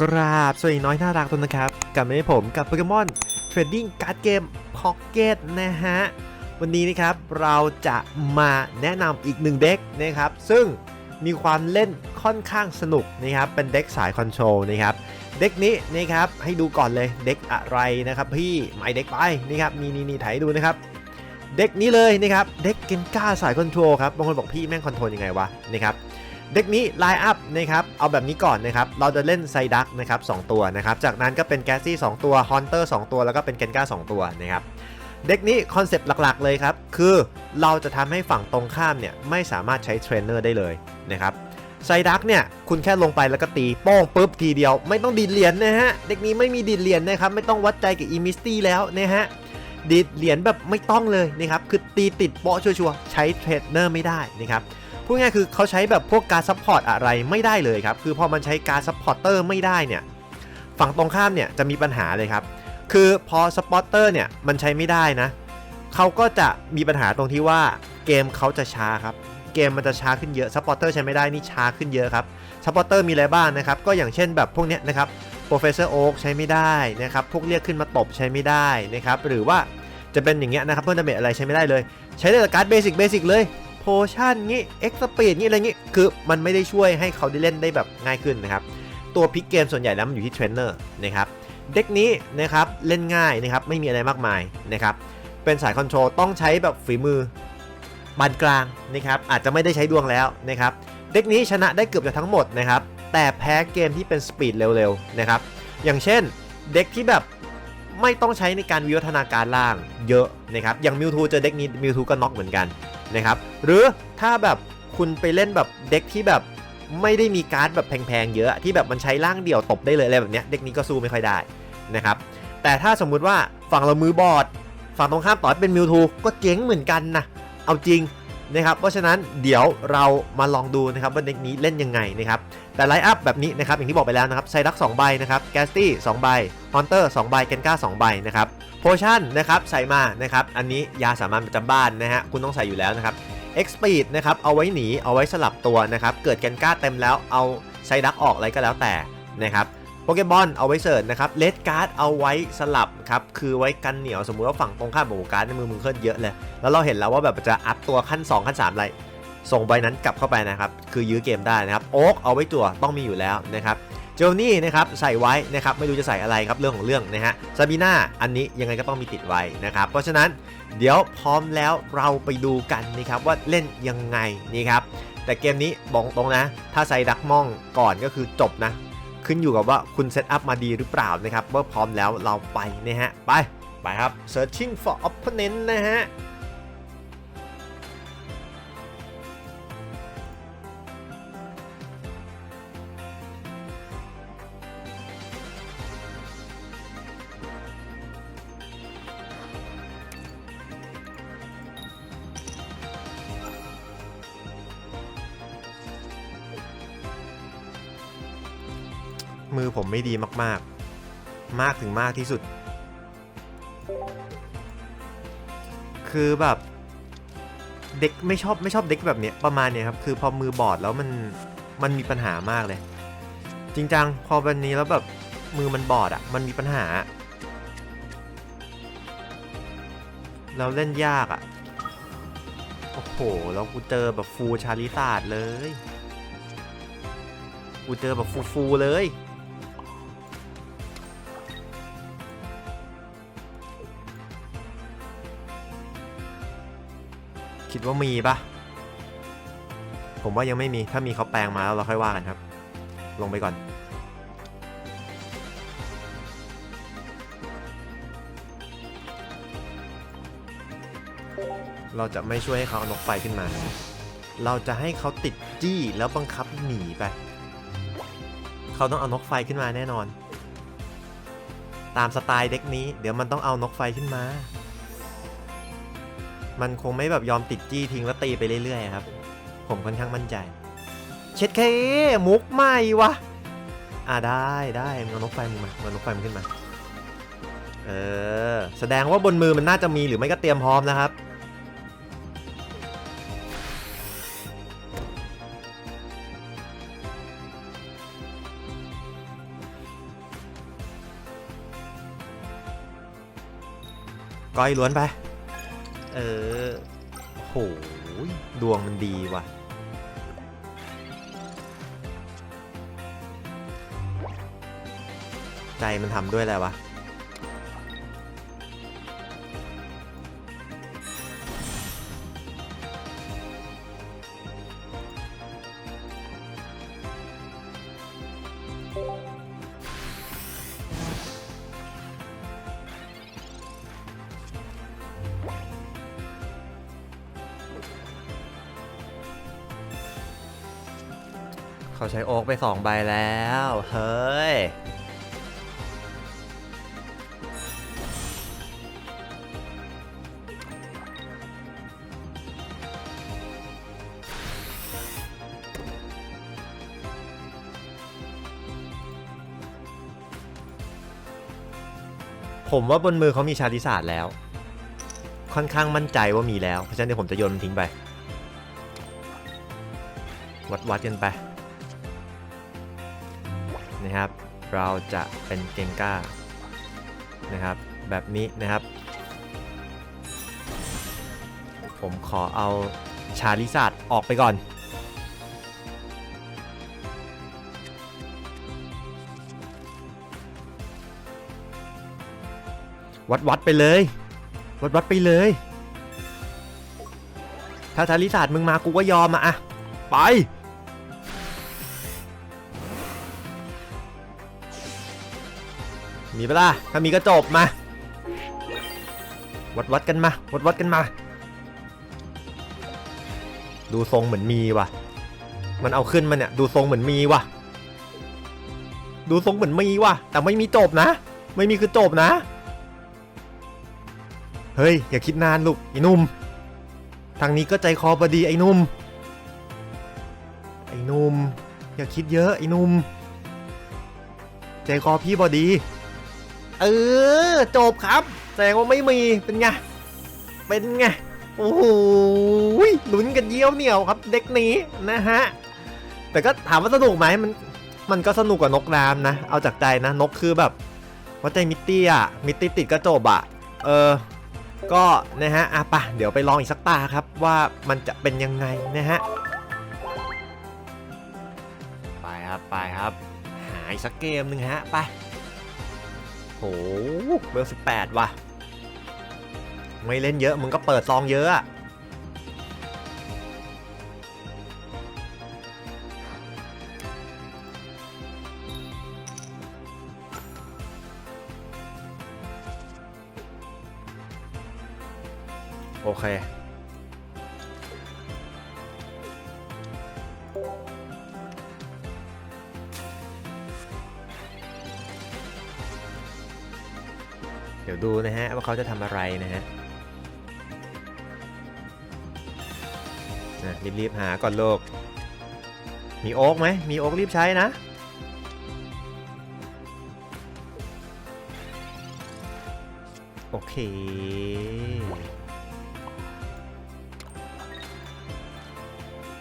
กราบสวัสดีน้อยน่ารักทุกนะครับกลับมาให้ผมกับโปเกมอนเทรดดิ้งการ์ดเกมพ็อกเก็ตนะฮะ วันนี้นะครับเราจะมาแนะนำอีกหนึ่งเด็กนะครับ ซึ่งมีความเล่นค่อนข้างสนุกนะครับ เป็นเด็กสายคอนโทรลนะครับ เด็กนี้นะครับให้ดูก่อนเลยเด็กอะไรนะครับ พี่หมายเด็กไปนะครับนี่นี่นี่ถ่ายดูนะครับ เด็กนี้เลยนะครับเด็กเกนก้าสายคอนโทรลครับบางคนบอกพี่แม่งคอนโทรลยังไงวะนะครับ เด็กนี้ไลน์อัพนะครับเอาแบบนี้ก่อนนะครับเราจะเล่นไซดักนะครับสตัวนะครับจากนั้นก็เป็นแกซี่2ตัวฮอนเตอร์2ตัวแล้วก็เป็นเกนก้า2ตัวนะครับเด็กนี้คอนเซปต์หลักๆเลยครับคือเราจะทำให้ฝั่งตรงข้ามเนี่ยไม่สามารถใช้เทรนเนอร์ได้เลยนะครับไซดักเนี่ยคุณแค่ลงไปแล้วก็ตีโป้งปุ๊บทีเดียว ไม่ต้องดีดเหรียญนะฮะเด็กนี้ไม่มีดีดเหรียญนะครับไม่ต้องวัดใจกับอีมิสตี้แล้วนะฮะดีดเหรียญแบบไม่ต้องเลยนะครับคือตีติดโป๊ะชัวร์ๆใช้เทรนเนอร์ไม่ได้นะครับ พูดง่ายคือเขาใช้แบบพวกการซัพพอร์ตอะไรไม่ได้เลยครับ คือพอมันใช้การซัพพอร์เตอร์ไม่ได้เนี่ย ฝั่งตรงข้ามเนี่ยจะมีปัญหาเลยครับ คือพอสปอตเตอร์เนี่ยมันใช้ไม่ได้นะ เขาก็จะมีปัญหาตรงที่ว่าเกมเขาจะช้าครับ เกมมันจะช้าขึ้นเยอะสปอตเตอร์ใช้ไม่ได้นี่ช้าขึ้นเยอะครับสปอตเตอร์มีอะไรบ้างนะครับ ก็อย่างเช่นแบบพวกเนี้ยนะครับ Professor Oak ใช้ไม่ได้นะครับ พวกเรียกขึ้นมาตบใช้ไม่ได้นะครับ หรือว่าจะเป็นอย่างเงี้ยนะครับเพื่อนดาเมจอะไรใช้ไม่ได้เลย ใช้ได้แต่การ์ดเบสิกเบสิกเลย โพชั่นงี้เอ็กซ์สปีดงี้อะไรงี้คือมันไม่ได้ช่วยให้เขาได้เล่นได้แบบง่ายขึ้นนะครับ ตัวพลิกเกมส่วนใหญ่แล้วมันอยู่ที่เทรนเนอร์นะครับเด็กนี้นะครับเล่นง่ายนะครับไม่มีอะไรมากมายนะครับเป็นสายคอนโทรลต้องใช้แบบฝีมือปานกลางนะครับอาจจะไม่ได้ใช้ดวงแล้วนะครับเด็กนี้ชนะได้เกือบจะทั้งหมดนะครับแต่แพ้เกมที่เป็นสปีดเร็วๆนะครับอย่างเช่นเด็กที่แบบไม่ต้องใช้ในการวิวัฒนาการล่างเยอะนะครับอย่างมิวทูเจอเด็กนี้มิวทูก็น็อกเหมือนกัน นะครับหรือถ้าแบบคุณไปเล่นแบบเด็กที่แบบไม่ได้มีการ์ดแบบแพงๆ เยอะที่แบบมันใช้ร่างเดี่ยวตบได้เลยอะไรแบบเนี้ยเด็กนี้ก็สู้ไม่ค่อยได้นะครับแต่ถ้าสมมุติว่าฝั่งเรามือบอด ฝั่งตรงข้ามต่อเป็นมิวทูก็เจ๊งเหมือนกันนะเอาจริง นะครับเพราะฉะนั้นเดี๋ยวเรามาลองดูนะครับว่าเด็กนี้เล่นยังไงนะครับแต่ไลฟ์อัพแบบนี้นะครับอย่างที่บอกไปแล้วนะครับไซดัก2ใบนะครับแกสตี้2ใบฮอนเตอร์2ใบเกนก้า2ใบนะครับโพชั่นนะครับใส่มานะครับอันนี้ยาสามัญประจำบ้านนะฮะคุณต้องใส่อยู่แล้วนะครับ X Speed นะครับเอาไว้หนีเอาไว้สลับตัวนะครับเกิดแกนก้าเต็มแล้วเอาไซดักออกอะไรก็แล้วแต่นะครับ โปเกมอนเอาไว้เสิร์ชนะครับเลดการ์ดเอาไว้สลับครับคือไว้กันเหนียวสมมุติว่าฝั่งตรงข้ามบอกการ์ดในมือมึงเคลื่อนเยอะเลย แล้วเราเห็นแล้วว่าแบบจะอัพตัวขั้น 2 ขั้น3อะไรส่งใบนั้นกลับเข้าไปนะครับคือยื้อเกมได้นะครับโอ๊กเอาไว้จั่วต้องมีอยู่แล้วนะครับเจลนี่นะครับใส่ไว้นะครับไม่รู้จะใส่อะไรครับเรื่องของเรื่องนะฮะซาบีน่าอันนี้ยังไงก็ต้องมีติดไว้นะครับเพราะฉะนั้นเดี๋ยวพร้อมแล้วเราไปดูกันนะครับว่าเล่นยังไงนี่ครับแต่เกมนี้บอกตรงนะ ถ้าใส่ดักมองก่อนก็คือจบนะ ขึ้นอยู่กับว่าคุณเซตอัพมาดีหรือเปล่านะครับเมื่อพร้อมแล้วเราไปนะฮะไปไปครับ searching for opponent นะฮะ มือผมไม่ดีมากๆ มากถึงมากที่สุด คือแบบเด็กไม่ชอบไม่ชอบเด็กแบบเนี้ยประมาณเนี้ยครับคือพอมือบอดแล้วมันมันมีปัญหามากเลย จริงจังพอวันนี้แล้วแบบมือมันบอดอะ่ะมันมีปัญหาเราเล่นยากอะ่ะโอ้โหแล้วกูเจอแบบฟูชาลิซาดเลย กูเจอแบบฟูๆเลย คิดว่ามีปะผมว่ายังไม่มีถ้ามีเขาแปลงมาแล้วเราค่อยว่ากันครับ ลงไปก่อน เราจะไม่ช่วยให้เขาเอานกไฟขึ้นมา เราจะให้เขาติดจี้แล้วบังคับหนีไป เขาต้องเอานกไฟขึ้นมาแน่นอน ตามสไตล์เด็กนี้ เดี๋ยวมันต้องเอานกไฟขึ้นมา มันคงไม่แบบยอมติดจี้ทิ้งแล้วตีไปเรื่อยๆครับ ผมค่อนข้างมั่นใจ เช็ดเคมุกใหม่วะอ่าได้ได้มึงเอานกไฟมึงมาเอานกไฟมึงขึ้นมา เออ แสดงว่าบนมือมันน่าจะมีหรือไม่ก็เตรียมพร้อมนะครับ ก้อยล้วนไป เออโหดวงมันดีว่ะ ใจมันทำด้วยอะไรวะ เขาใช้โอ๊กไปสองใบแล้ว เฮ้ย ผมว่าบนมือเขามีชาติศาสตร์แล้ว ค่อนข้างมั่นใจว่ามีแล้ว เพราะฉะนั้นเดี๋ยวผมจะโยนมันทิ้งไป วัดวัดกันไป นะครับ เราจะเป็นเกงก้านะครับ แบบนี้นะครับ ผมขอเอาชาลิซาดออกไปก่อน วัดวัดไปเลย วัดวัดไปเลย ถ้าชาลิซาดมึงมากูก็ยอมอะอะไป มีปะล่ะถ้ามีก็จบมา วัดวัดกันมา วัดวัดกันมา ดูทรงเหมือนมีว่ะ มันเอาขึ้นมาเนี่ย ดูทรงเหมือนมีว่ะ ดูทรงเหมือนมีว่ะ แต่ไม่มีจบนะ ไม่มีคือจบนะ เฮ้ย อย่าคิดนานลูกไอ้นุ่ม ทางนี้ก็ใจคอบดีไอ้นุ่ม ไอ้นุ่ม อย่าคิดเยอะไอ้นุ่ม ใจคอพี่บอดี เออจบครับแสดงว่าไม่มีเป็นไงเป็นไงโอ้โหลุ้นกันเยี่ยวเหนียวครับเด็กนี้นะฮะแต่ก็ถามว่าสนุกไหมมันมันก็สนุกกว่านกน้ำนะ เอาจากใจนะนกคือแบบว่าใจมิตตี้อะมิตตี้ติดก็จบอะเออก็นะฮะอะปะเดี๋ยวไปลองอีกสักตาครับว่ามันจะเป็นยังไงนะฮะไปครับไปครับ หาอีกสักเกมหนึ่งฮะไป โหเบอร์สิบแปดว่ะ ไม่เล่นเยอะ มึงก็เปิดซองเยอะอะโอเค ดี๋ยวดูนะฮะว่าเขาจะทำอะไรนะฮะนะรีบๆหาก่อนโลก มีโอ๊กไหมมีโอ๊กรีบใช้นะ โอเค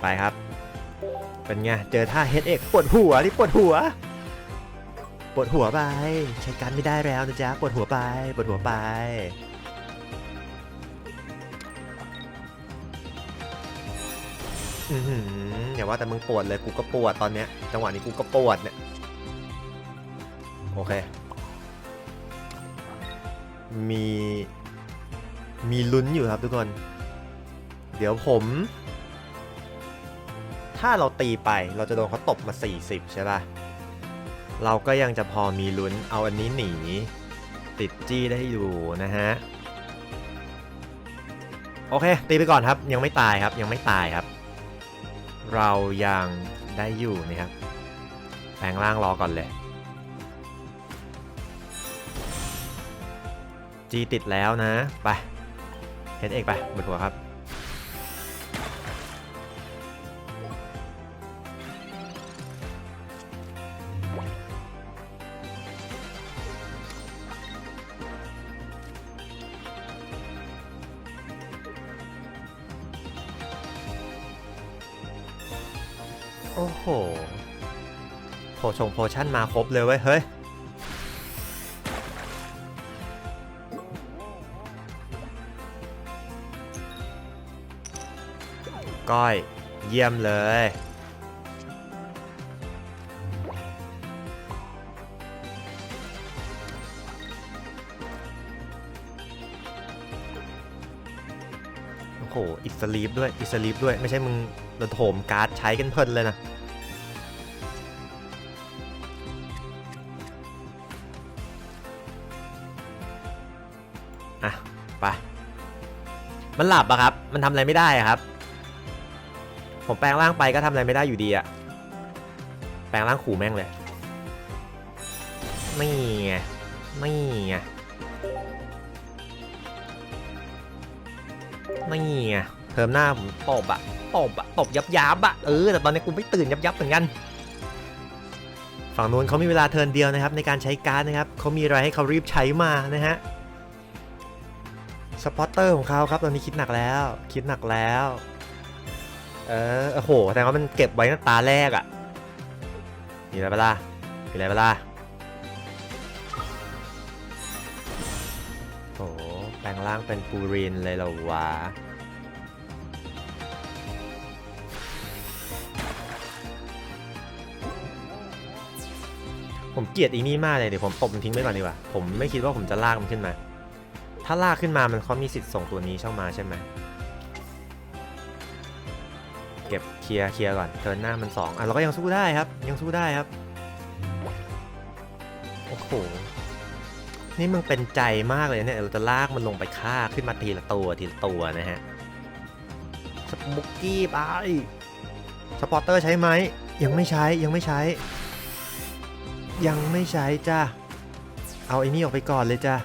ไปครับ เป็นไง เจอท่าเฮดเอ็กปวดหัวนี่ปวดหัว วดหัวไป ใช้การไม่ได้แล้วนะจ๊ะปวดหัวไปปวดหัวไป อือหืออย่าว่าแต่มึงปวดเลยกูก็ปวดตอนเนี้ย จังหวะนี้กูก็ปวดเนี่ย โอเค มี มีลุ้นอยู่ครับทุกคน เดี๋ยวผม ถ้าเราตีไปเราจะโดนเขาตบมา 40 ใช่ป่ะ เราก็ยังจะพอมีลุ้นเอาอันนี้หนี ติดจี้ได้อยู่นะฮะ โอเค ตีไปก่อนครับยังไม่ตายครับยังไม่ตายครับ เรายังได้อยู่นะครับแปลงร่างรอก่อนเลยจีติดแล้วนะ ไปเฮดเอกไปบนหัวครับ โหโพชงโพชั่นมาครบเลยเว้ย เฮ้ย ก้อย เยี่ยมเลย โอ้โห อิสลีฟด้วย อิสลีฟด้วย ไม่ใช่มึงระโถมการ์ดใช้กันเพลินเลยนะ มันหลับอะครับ มันทำอะไรไม่ได้อะครับ ผมแปลงร่างไปก็ทำอะไรไม่ได้อยู่ดีอะแปลงร่างขู่แม่งเลยไม่ไงไม่ไงไม่ไง เทอมหน้าผมตบอะตบอะตบยับยับอะเออ แต่ตอนนี้กูไม่ตื่นยับยับเหมือนกัน ฝั่งนู้นเขามีเวลาเทินเดียวนะครับ ในการใช้การ์ดนะครับ เขามีอะไรให้เขารีบใช้มานะฮะ สปอตเตอร์ของเขาครับ ตอนนี้คิดหนักแล้ว คิดหนักแล้ว เออโอ้โหแต่ว่ามันเก็บไว้ตั้งตาแรกอะ่ะมีอะไรเปล่ามีอะไรเปล่าโอ้โหแปลงร่างเป็นปูรินเลยเหรอวะผมเกลียดอีนี่มากเลยเดี๋ยวผมตบมันทิ้งไปก่อนดีกว่า ผมไม่คิดว่าผมจะลากมันขึ้นมา ถ้าลากขึ้นมามันเขามีสิทธิ์ส่งตัวนี้ช่องมาใช่ไหมเก็บเคลียร์เคลียร์ก่อนเทิร์นหน้ามัน2อะเราก็ยังสู้ได้ครับ ยังสู้ได้ครับโอ้โหนี่มึงเป็นใจมากเลยเนี่ยเราจะลากมันลงไปฆ่าขึ้นมาทีละตัวทีละตัวนะฮะสมุกกี้ไปสปอร์เตอร์ใช้ไหมยังไม่ใช้ยังไม่ใช้ ยังไม่ใช้จ้าเอาไอ้นี่ออกไปก่อนเลยจ้า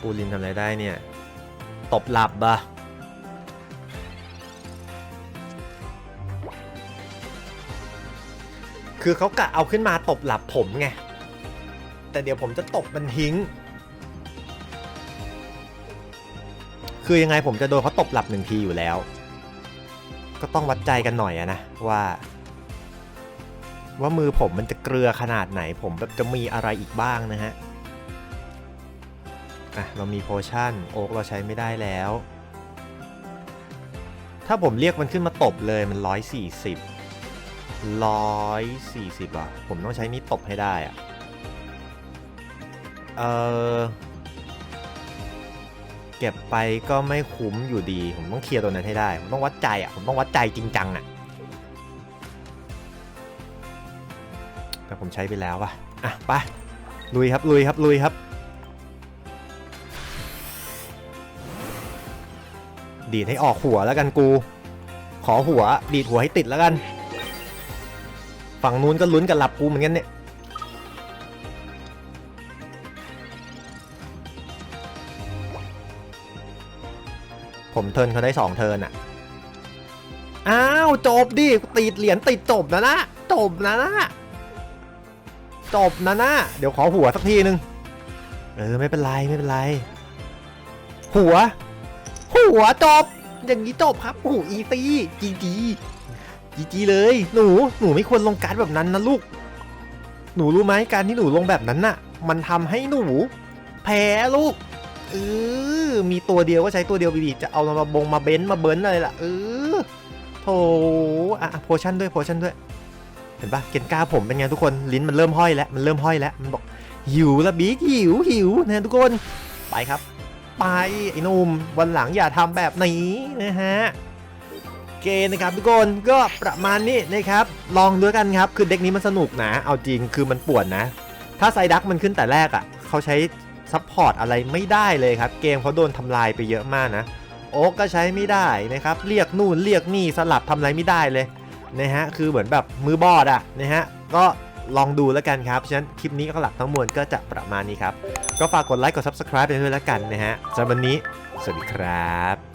ปูลินทำอะไรได้เนี่ย ตบหลับอะคือเขากะเอาขึ้นมาตบหลับผมไง แต่เดี๋ยวผมจะตบมันทิ้ง คือยังไงผมจะโดนเขาตบหลับหนึ่งทีอยู่แล้ว ก็ต้องวัดใจกันหน่อยอะนะว่า ว่ามือผมมันจะเกลือขนาดไหนผมแบบจะมีอะไรอีกบ้างนะฮะ อะเรามีโพชั่นโอ๊กเราใช้ไม่ได้แล้ว ถ้าผมเรียกมันขึ้นมาตบเลยมัน 140 140อะ ผมต้องใช้นี่ตบให้ได้อะ เออเก็บไปก็ไม่คุ้มอยู่ดี ผมต้องเคลียร์ตัวนั้นให้ได้ ผมต้องวัดใจอะ ผมต้องวัดใจจริงจังอะ แต่ผมใช้ไปแล้วว่ะ อะ ไป ลุยครับ ลุยครับ ลุยครับ ดีดให้ออกหัวแล้วกันกู ขอหัว ดีดหัวให้ติดแล้วกัน ฝั่งนู้นก็ลุ้นกับหลับกูเหมือนกันเนี่ยผมเทินเขาได้สองเทินอะอ้าว จบดิ ติดเหรียญติดจบนะนะ จบนะนะ จบนะนะ เดี๋ยวขอหัวสักทีนึง เออ ไม่เป็นไร ไม่เป็นไร หัว หัวจบ อย่างนี้จบครับโอ้โหอีตีจีจีจีจีเลย หนู หนูไม่ควรลงการดแบบนั้นนะลูก หนูรู้ไหมการที่หนูลงแบบนั้นน่ะ มันทำให้หนู แพ้ลูกเออมีตัวเดียวก็ใช้ตัวเดียวบีๆจะเอามาบงมาเบนมาเบิร์นอะไรล่ะเออโถอะโพชั่นด้วยโพชั่นด้วย เห็นปะเกนกาผมเป็นไงทุกคนลิ้นมันเริ่มห้อยแล้วมันเริ่มห้อยแล้วมันบอกหิวละบิ๊กหิวหิวนะทุกคนไปครับ ไปไอ้นุ่มวันหลังอย่าทำแบบนี้นะฮะเกมนะครับทุกคนก็ประมาณนี้นะครับ ลองด้วยกันครับ คือเด็กนี้มันสนุกนะ เอาจริงคือมันปวนนะ ถ้าไซดักมันขึ้นแต่แรกอะ่ะเขาใช้ซัพพอร์ตอะไรไม่ได้เลยครับ เกมเขาโดนทำลายไปเยอะมากนะโอ๊กก็ใช้ไม่ได้นะครับ เรียกนู่นเรียกนี่สลับทำอะไรไม่ได้เลยนะฮะคือเหมือนแบบมือบอดอะนะฮะก็ ลองดูแล้วกันครับฉะนั้นคลิปนี้ก็หลักทั้งมวลก็จะประมาณนี้ครับ ก็ฝากกดไลค์กด Subscribe ไปด้วยแล้วกันนะฮะสำหรับวันนี้ สวัสดีครับ